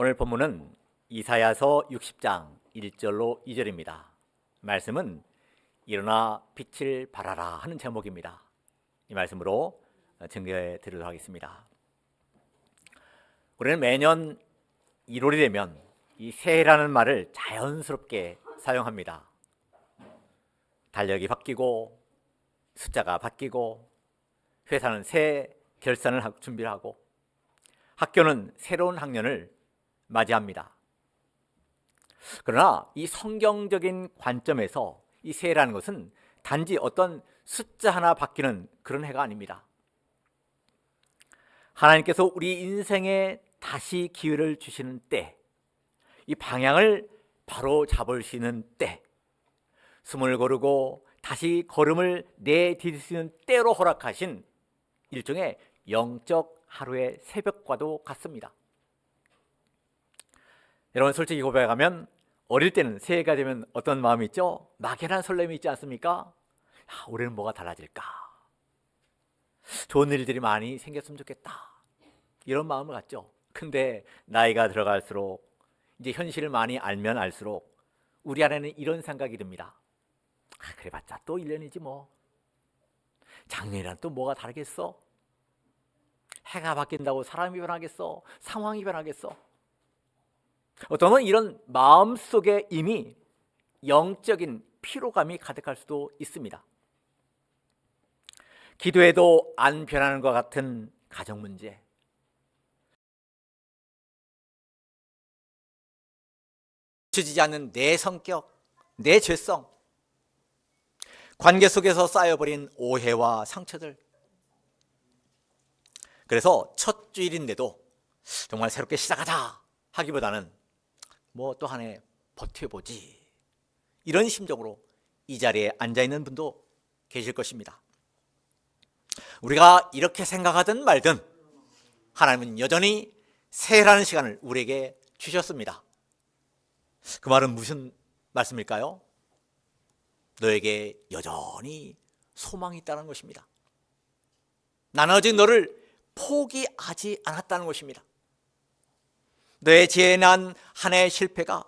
오늘 본문은 이사야서 60장 1절로 2절입니다. 말씀은 일어나 빛을 발하라 하는 제목입니다. 이 말씀으로 증거해 드리도록 하겠습니다. 우리는 매년 1월이 되면 이 새해라는 말을 자연스럽게 사용합니다. 달력이 바뀌고 숫자가 바뀌고 회사는 새 결산을 하- 준비를 하고 학교는 새로운 학년을 맞이합니다. 그러나 이 성경적인 관점에서 이 새해라는 것은 단지 어떤 숫자 하나 바뀌는 그런 해가 아닙니다. 하나님께서 우리 인생에 다시 기회를 주시는 때, 이 방향을 바로 잡을 수 있는 때, 숨을 고르고 다시 걸음을 내디딜 수 있는 때로 허락하신 일종의 영적 하루의 새벽과도 같습니다. 여러분 솔직히 고백하면 어릴 때는 새해가 되면 어떤 마음이 있죠? 막연한 설렘이 있지 않습니까? 야, 올해는 뭐가 달라질까? 좋은 일들이 많이 생겼으면 좋겠다. 이런 마음을 갖죠. 근데 나이가 들어갈수록 이제 현실을 많이 알면 알수록 우리 안에는 이런 생각이 듭니다. 아, 그래봤자 또 1년이지 뭐. 작년이랑 또 뭐가 다르겠어? 해가 바뀐다고 사람이 변하겠어? 상황이 변하겠어? 어떤 이런 마음 속에 이미 영적인 피로감이 가득할 수도 있습니다. 기도해도 안 변하는 것 같은 가정 문제, 주지지 않는 내 성격, 내 죄성, 관계 속에서 쌓여버린 오해와 상처들. 그래서 첫 주일인데도 정말 새롭게 시작하자 하기보다는 뭐 또 한 해 버텨보지. 이런 심정으로 이 자리에 앉아 있는 분도 계실 것입니다. 우리가 이렇게 생각하든 말든 하나님은 여전히 새해라는 시간을 우리에게 주셨습니다. 그 말은 무슨 말씀일까요? 너에게 여전히 소망이 있다는 것입니다. 나는 아직 너를 포기하지 않았다는 것입니다. 너의 지혜 난 한 해의 실패가